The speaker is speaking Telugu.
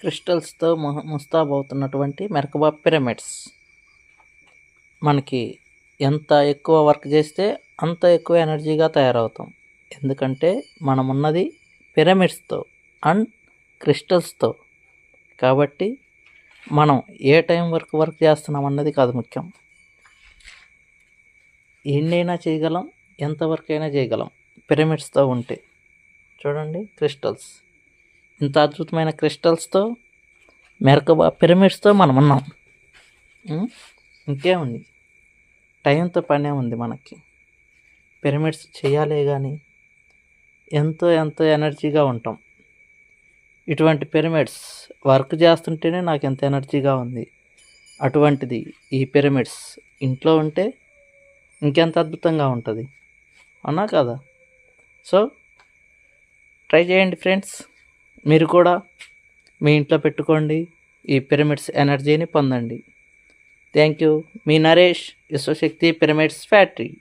క్రిస్టల్స్తో ము- ముస్తాబవుతున్నటువంటి మెరకబా పిరమిడ్స్. మనకి ఎంత ఎక్కువ వర్క్ చేస్తే అంత ఎక్కువ ఎనర్జీగా తయారవుతాం. ఎందుకంటే మనం ఉన్నది పిరమిడ్స్తో అండ్ క్రిస్టల్స్తో. కాబట్టి మనం ఏ టైం వరకు వర్క్ చేస్తున్నాం అన్నది కాదు ముఖ్యం. ఎన్నైనా చేయగలం ఎంతవరకైనా చేయగలం పిరమిడ్స్తో ఉంటే. చూడండి క్రిస్టల్స్. ఇంత అద్భుతమైన క్రిస్టల్స్తో మెరకబా పిరమిడ్స్తో మనం ఉన్నాం ఇంకేముంది? టైంతో పనే ఉంది మనకి. పిరమిడ్స్ చేయాలే కానీ ఎంతో ఎంతో ఎనర్జీగా ఉంటాం. ఇటువంటి పిరమిడ్స్ వర్క్ చేస్తుంటేనే నాకు ఎంత ఎనర్జీగా ఉంది. అటువంటిది ఈ పిరమిడ్స్. ఇంట్లో ఉంటే ఇంకెంత అద్భుతంగా ఉంటుంది. అవునా కదా? సో ట్రై చేయండి ఫ్రెండ్స్. మీరు కూడా మీ ఇంట్లో పెట్టుకోండి. ఈ పిరమిడ్స్ ఎనర్జీని పొందండి. Thank you. Me Naresh Vishwashakti pyramids factory.